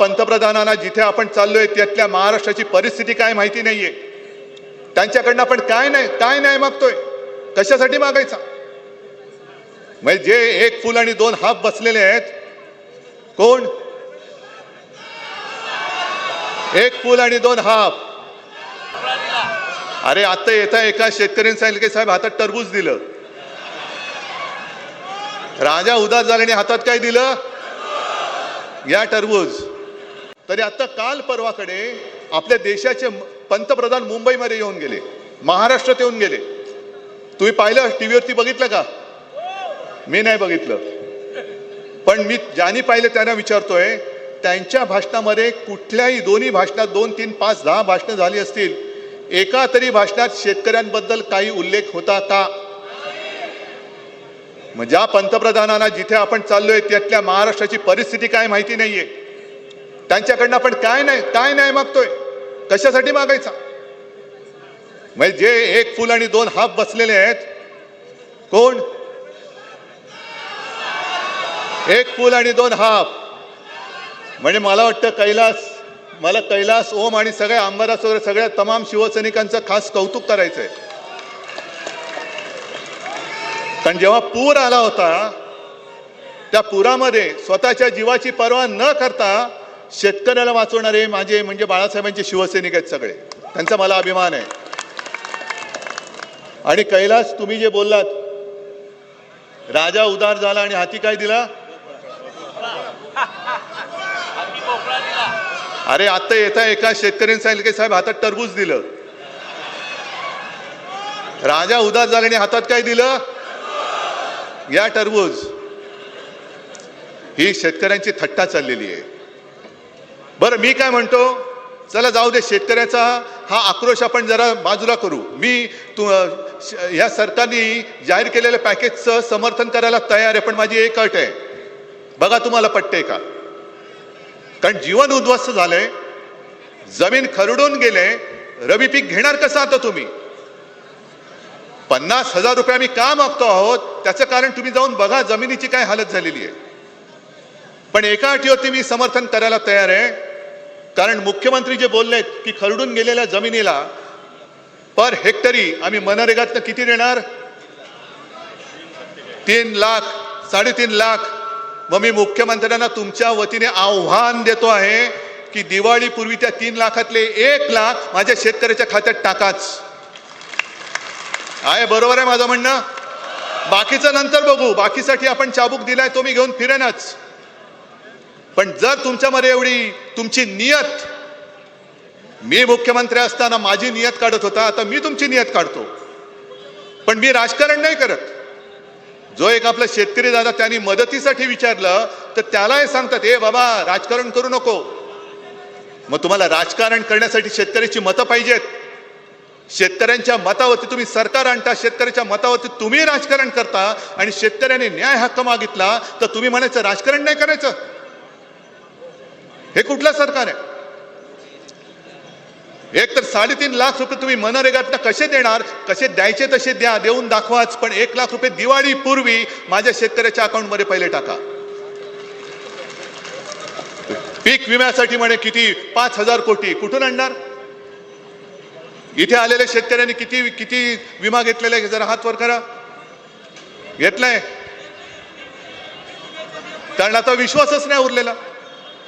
पंतप्रधानांना जिथे आपण चाललोय त्यातल्या महाराष्ट्राची परिस्थिती काय माहिती नाहीये. त्यांच्याकडनं आपण काय नाही काय नाही मागतोय? कशासाठी मागायचा? म्हणजे जे एक फुल आणि दोन हाफ बसलेले आहेत कोण? एक फुल आणि दोन हाफ. अरे आता येता एका शेतकऱ्यांनी सांगितलं की साहेब हातात टरबूज दिलं. राजा उदास झाल्याने हातात काय दिलं? या टरबूज. तरी आता काल परवाकडे आपल्या देशाचे पंतप्रधान मुंबईमध्ये येऊन गेले महाराष्ट्रात येऊन गेले. तुम्ही पाहिलं टीव्हीवरती बघितलं का? मी नाही बघितलं. पण मी ज्यांनी पाहिलं त्यांना विचारतोय त्यांच्या भाषणामध्ये कुठल्याही दोन्ही भाषणात दोन तीन पाच दहा भाषणं झाली असतील एका तरी भाषणात शेतकऱ्यांबद्दल काही उल्लेख होता का? मग ज्या पंतप्रधानांना जिथे आपण चाललोय त्यातल्या महाराष्ट्राची परिस्थिती काय माहिती नाहीये. त्यांच्याकडनं आपण काय नाही काय नाही मागतोय? कशासाठी मागायचा? म्हणजे जे एक फुल आणि दोन हाफ बसलेले आहेत कोण? एक फुल आणि दोन हाफ. म्हणजे मला वाटतं कैलास मला कैलास ओम आणि सगळ्या आमदारास वगैरे सगळ्या तमाम शिवसैनिकांचं खास कौतुक करायचंय. कारण जेव्हा पूर आला होता त्या पुरामध्ये स्वतःच्या जीवाची पर्वा न करता शेतकऱ्याला वाचवणारे माझे म्हणजे बाळासाहेबांचे शिवसैनिक आहेत सगळे. त्यांचा मला अभिमान आहे. आणि कैलास तुम्ही जे बोललात राजा उदार झाला आणि हाती काय दिला? अरे आता येता एका शेतकऱ्यांनी सांगितलं की साहेब हातात टरबूज दिलं. राजा उदास झाल्याने हातात काय दिलं? या टरबूज. ही शेतकऱ्यांची थट्टा चाललेली आहे. बरं मी काय म्हणतो? चला जाऊ दे शेतकऱ्याचा हा आक्रोश आपण जरा बाजूला करू. मी तू श- सरकारने जाहीर केलेल्या पॅकेजचं समर्थन करायला तयार आहे पण माझी एक अट आहे. बघा तुम्हाला पटते का? कारण जीवन उद्ध्वस्त झालंय जमीन खरडून गेले रबी पीक घेणार कसं आता तुम्ही? पन्नास हजार रुपये आम्ही का मागतो आहोत? त्याचं कारण तुम्ही जाऊन बघा जमिनीची काय हालत झालेली आहे. पण एका अटीवरती मी समर्थन करायला तयार आहे. कारण मुख्यमंत्री जे बोललेत की खरडून गेलेल्या जमिनीला पर हेक्टरी आम्ही मनरेगातनं किती देणार? तीन लाख साडेतीन लाख. मग मी मुख्यमंत्र्यांना तुमच्या वतीने आव्हान देतो आहे की दिवाळीपूर्वी त्या तीन लाखातले एक लाख माझ्या शेतकऱ्याच्या खात्यात टाकाच. आहे बरोबर आहे माझं म्हणणं? बाकीचं नंतर बघू. बाकीसाठी आपण चाबूक दिलाय तो मी घेऊन फिरेनच. पण जर तुमच्यामध्ये एवढी तुमची नियत मी मुख्यमंत्री असताना माझी नियत काढत होता आता मी तुमची नियत काढतो. पण मी राजकारण नाही करत. जो एक आपला शेतकरी दादा त्यांनी मदतीसाठी विचारलं तर त्यालाही सांगतात हे बाबा राजकारण करू नको. मग तुम्हाला राजकारण करण्यासाठी शेतकऱ्याची मतं पाहिजेत. शेतकऱ्यांच्या मतावरती तुम्ही सरकार आणता शेतकऱ्याच्या मतावरती तुम्ही राजकारण करता आणि शेतकऱ्याने न्याय हक्क मागितला तर तुम्ही म्हणायचं राजकारण नाही करायचं. हे कुठलं सरकार आहे? एक तर साडेतीन लाख रुपये तुम्ही मनरेगातनं कसे देणार? कसे द्यायचे तसे द्या देऊन दाखवाच. पण एक लाख रुपये दिवाळी पूर्वी माझ्या शेतकऱ्याच्या अकाउंटमध्ये पहिले टाका. पीक विम्यासाठी म्हणे किती? पाच हजार कोटी. कुठून आणणार? इथे आलेल्या शेतकऱ्यांनी किती किती विमा घेतलेला आहे? जरा हात वर करा. घेतलाय. कारण आता विश्वासच नाही उरलेला.